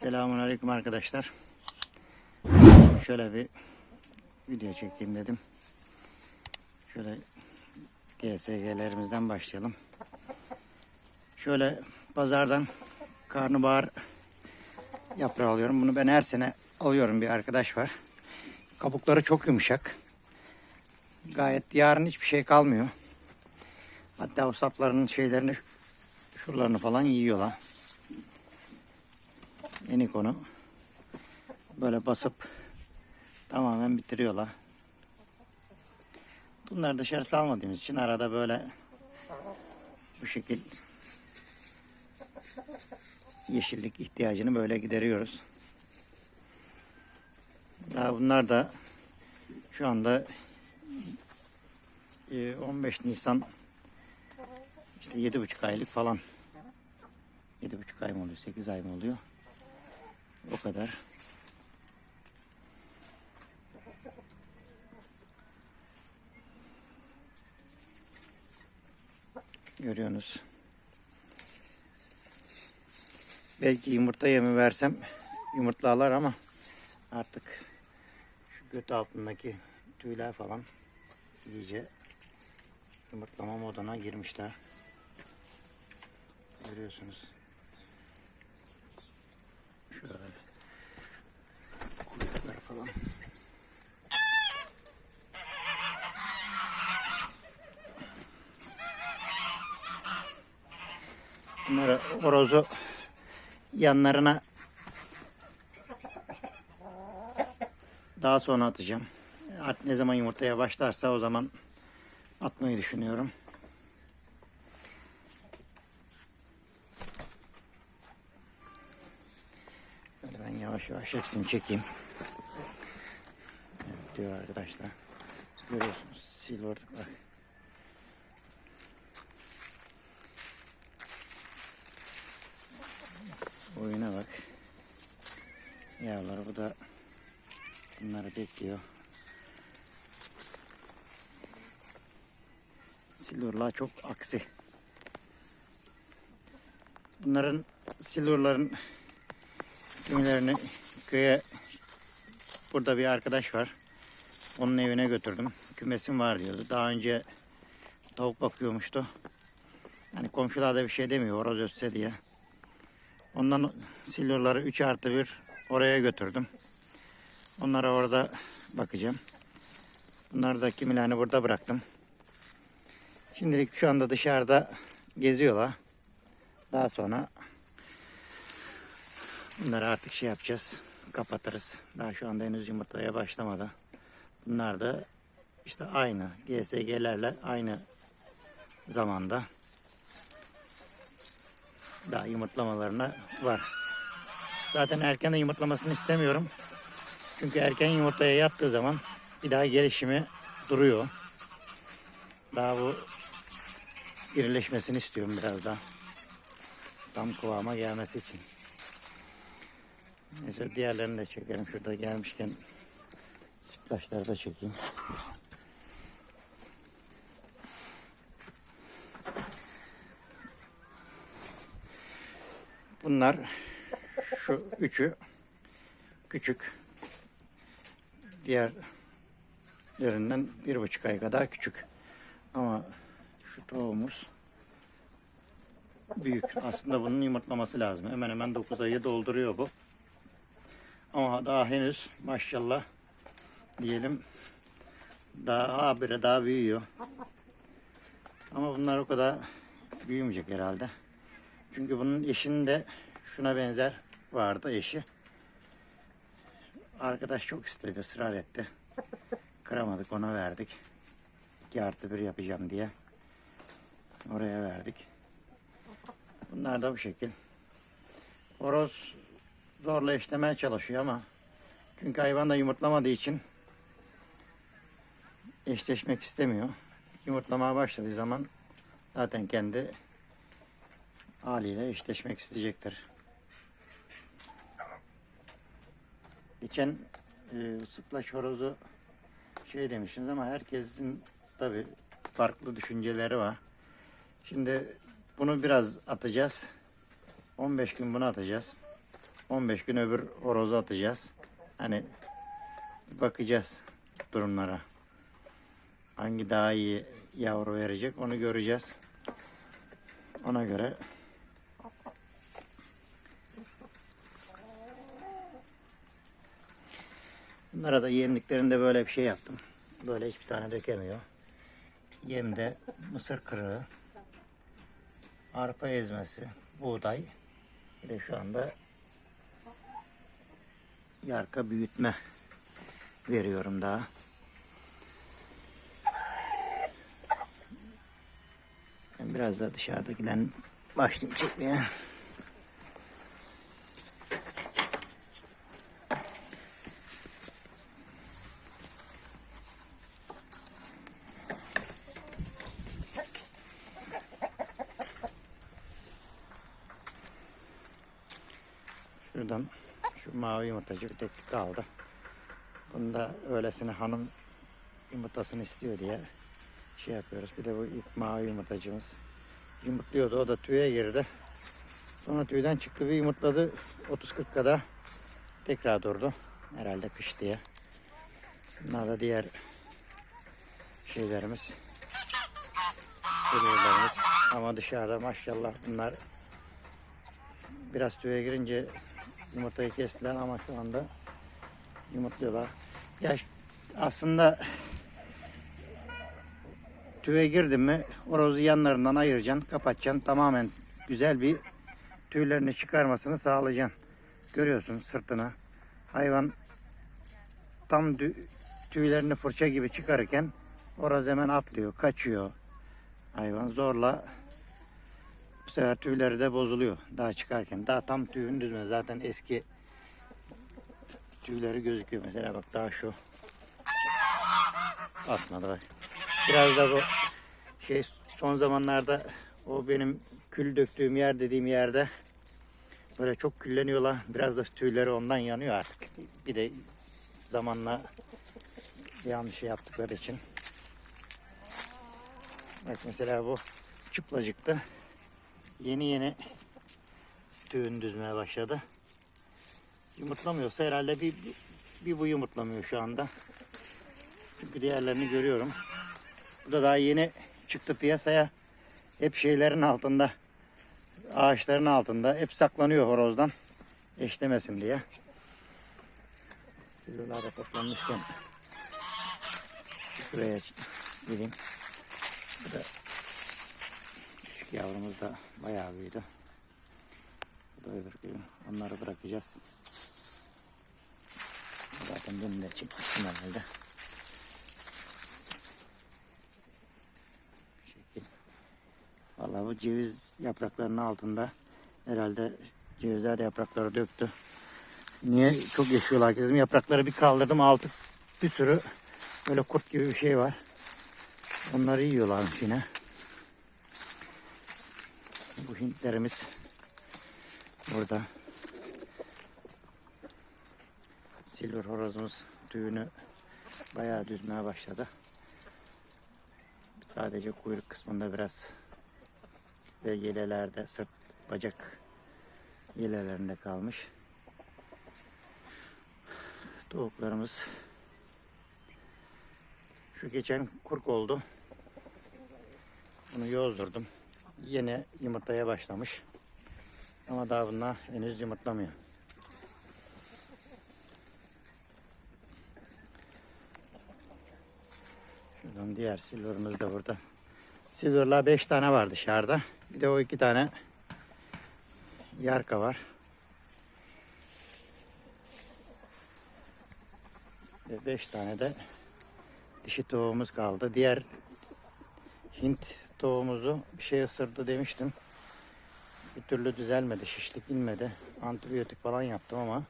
Selamun Aleyküm arkadaşlar. Şöyle bir video çekeyim dedim. Şöyle GSG'lerimizden başlayalım. Şöyle pazardan karnabahar yaprağı alıyorum. Bunu ben her sene alıyorum. Bir arkadaş var. Kabukları çok yumuşak. Gayet yarın hiçbir şey kalmıyor. Hatta o saplarının şeylerini şuralarını falan yiyorlar. Enik onu böyle basıp tamamen bitiriyorlar. Bunları dışarı salmadığımız için arada böyle bu şekil yeşillik ihtiyacını böyle gideriyoruz. Daha bunlar da şu anda e, 15 Nisan işte 7,5 aylık falan 7,5 ay mı oluyor 8 ay mı oluyor o kadar. Görüyorsunuz. Belki yumurta yemi versem yumurtlarlar ama artık şu göt altındaki tüyler falan iyice yumurtlama moduna girmişler. Görüyorsunuz. Şöyle kuyruklar falan. Bunları horozu yanlarına daha sonra atacağım. Artık ne zaman yumurtaya başlarsa o zaman atmayı düşünüyorum. Böyle ben yavaş yavaş hepsini çekeyim. Evet diyor arkadaşlar. Görüyorsunuz silver bak. Oyuna bak. Yavruları bu da bunları bekliyor. Silverlar çok aksi. Bunların silverların isimlerini köye burada bir arkadaş var. Onun evine götürdüm. Kümesim var diyordu. Daha önce tavuk bakıyormuştu. Yani komşular da bir şey demiyor horoz ötse diye. Ondan silverları 3 artı 1 oraya götürdüm. Onlara orada bakacağım. Bunları da kimilerini burada bıraktım. Şimdilik şu anda dışarıda geziyorlar. Daha sonra bunları artık şey yapacağız. Kapatırız. Daha şu anda henüz yumurtaya başlamadı. Bunlar da işte aynı GSG'lerle aynı zamanda daha yumurtlamalarına var. Zaten erken de yumurtlamasını istemiyorum. Çünkü erken yumurtaya yattığı zaman bir daha gelişimi duruyor. Daha bu irileşmesini istiyorum biraz daha. Tam kıvama gelmesi için. Neyse diğerlerini de çekelim. Şurada gelmişken siplaçları da çekeyim. Bunlar şu üçü küçük. Diğerlerinden bir buçuk ay kadar küçük. Ama şu tavuğumuz büyük. Aslında bunun yumurtlaması lazım. Hemen hemen 9 ayı dolduruyor bu. Ama daha henüz maşallah diyelim daha habire daha büyüyor. Ama bunlar o kadar büyümeyecek herhalde. Çünkü bunun eşinin de şuna benzer vardı eşi. Arkadaş çok istedi, ısrar etti. Kıramadık, ona verdik. 2 artı bir yapacağım diye. Oraya verdik. Bunlar da bu şekil. Horoz zorla işlemeye çalışıyor ama çünkü hayvan da yumurtlamadığı için eşleşmek istemiyor. Yumurtlamaya başladığı zaman zaten kendi haliyle eşleşmek isteyecektir. Geçen e, sıplaş horozu şey demişsiniz ama herkesin tabi farklı düşünceleri var. Şimdi bunu biraz atacağız. 15 gün bunu atacağız. 15 gün öbür horozu atacağız. Hani bakacağız durumlara. Hangi daha iyi yavru verecek onu göreceğiz. Ona göre Bunlara da yemliklerinde böyle bir şey yaptım. Böyle hiçbir tane dökemiyor. Yemde mısır kırığı, arpa ezmesi, buğday. Bir de şu anda yarka büyütme veriyorum daha. Ben biraz da dışarıdakilerin başlayayım çekmeye. Şuradan şu mavi yumurtacı bir tek kaldı. Bunda öylesine hanım yumurtasını istiyor diye şey yapıyoruz. Bir de bu ilk mavi yumurtacımız yumurtluyordu. O da tüye girdi. Sonra tüyden çıktı bir yumurtladı. 30-40 kadar tekrar durdu. Herhalde kış diye. Bunlar da diğer şeylerimiz. Ama dışarıda maşallah bunlar biraz tüye girince yumurtayı kestiler ama şu anda yumurtluyorlar. Ya aslında tüye girdin mi horozu yanlarından ayıracaksın, kapatacaksın. Tamamen güzel bir tüylerini çıkarmasını sağlayacaksın. Görüyorsun sırtını. Hayvan tam tüylerini fırça gibi çıkarırken horoz hemen atlıyor, kaçıyor. Hayvan zorla bu sefer tüyleri de bozuluyor daha çıkarken. Daha tam tüyün düzme. Zaten eski tüyleri gözüküyor. Mesela bak daha şu. Atmadı bak. Biraz da bu şey son zamanlarda o benim kül döktüğüm yer dediğim yerde böyle çok külleniyorlar. Biraz da tüyleri ondan yanıyor artık. Bir de zamanla yanlış şey yaptıkları için. Bak mesela bu çıplacıktı. Yeni yeni tüyün düzmeye başladı. Yumurtlamıyorsa herhalde bir, bir, bir bu yumurtlamıyor şu anda. Çünkü diğerlerini görüyorum. Bu da daha yeni çıktı piyasaya. Hep şeylerin altında. Ağaçların altında. Hep saklanıyor horozdan. Eşlemesin diye. Silivriler de toplanmışken şuraya gireyim. Bu da yavrumuz da bayağı büyüdü. Bu da öbür gün onları bırakacağız. Zaten dün de çekmiştim herhalde. Vallahi bu ceviz yapraklarının altında herhalde cevizler yaprakları döktü. Niye çok yaşıyorlar dedim. Yaprakları bir kaldırdım altı bir sürü böyle kurt gibi bir şey var. Onları yiyorlarmış yine. Bu Hintlerimiz burada. Silver horozumuz tüyünü bayağı düzmeye başladı. Sadece kuyruk kısmında biraz ve yelelerde sırt bacak yelelerinde kalmış. Tavuklarımız şu geçen kurk oldu. Bunu yozdurdum yeni yumurtaya başlamış. Ama daha bunlar henüz yumurtlamıyor. Şuradan diğer silverımız da burada. Silver'la 5 tane var dışarıda. Bir de o iki tane yarka var. Ve 5 tane de dişi tavuğumuz kaldı. Diğer Hint tavuğumuzu bir şey ısırdı demiştim. Bir türlü düzelmedi, şişlik inmedi. Antibiyotik falan yaptım ama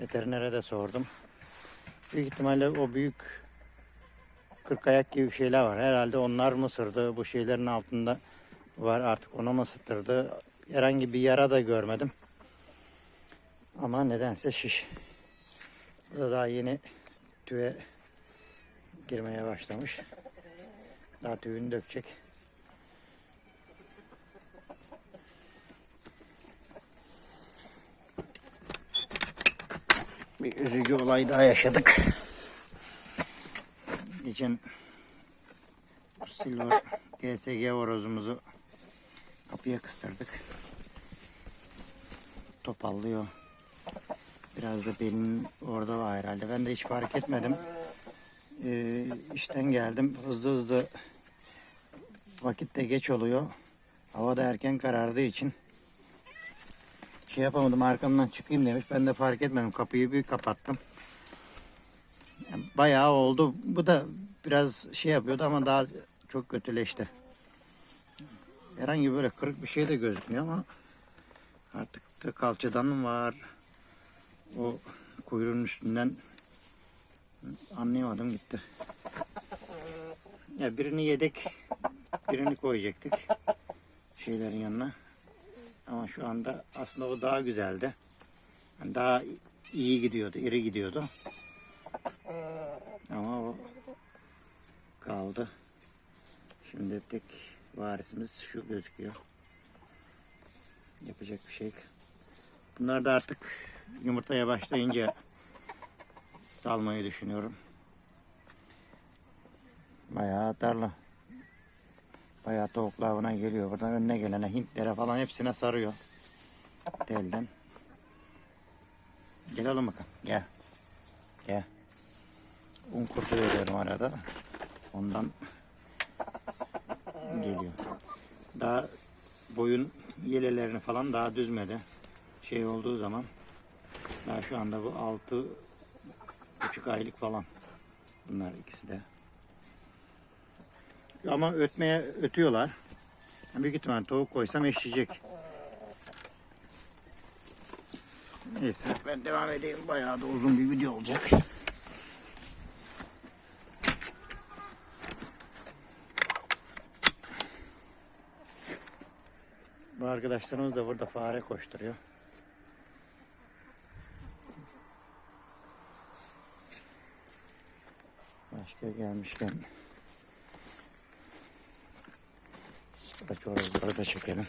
veterinere de sordum. Büyük ihtimalle o büyük kırk ayak gibi şeyler var. Herhalde onlar mı ısırdı? Bu şeylerin altında var artık ona mı ısıtırdı? Herhangi bir yara da görmedim. Ama nedense şiş. Bu da daha yeni tüye girmeye başlamış. Daha tüyünü dökecek. bir üzücü olay daha yaşadık. Geçen Silver GSG horozumuzu kapıya kıstırdık. Topallıyor. Biraz da belin orada var herhalde. Ben de hiç fark etmedim. Ee, işten geldim. Hızlı hızlı vakit de geç oluyor. Hava da erken karardığı için şey yapamadım arkamdan çıkayım demiş. Ben de fark etmedim. Kapıyı bir kapattım. Yani bayağı oldu. Bu da biraz şey yapıyordu ama daha çok kötüleşti. Herhangi böyle kırık bir şey de gözükmüyor ama artık da kalçadan var? O kuyruğun üstünden anlayamadım gitti. Ya birini yedek, birini koyacaktık şeylerin yanına. Ama şu anda aslında o daha güzeldi. Yani daha iyi gidiyordu, iri gidiyordu. Ama o kaldı. Şimdi tek varisimiz şu gözüküyor. Yapacak bir şey. Bunlar da artık yumurtaya başlayınca salmayı düşünüyorum. Bayağı atarlı. Bayağı avına geliyor. Buradan önüne gelene Hintlere falan hepsine sarıyor. Telden. Gel oğlum bakalım. Gel. Gel. Un kurtu veriyorum arada. Ondan geliyor. Daha boyun yelelerini falan daha düzmedi. Şey olduğu zaman daha şu anda bu altı buçuk aylık falan. Bunlar ikisi de. Ama ötmeye ötüyorlar. Büyük ihtimal tavuk koysam eşleyecek. Neyse ben devam edeyim. Bayağı da uzun bir video olacak. Bu arkadaşlarımız da burada fare koşturuyor. Başka gelmişken Sıkıntı horozları da çekelim.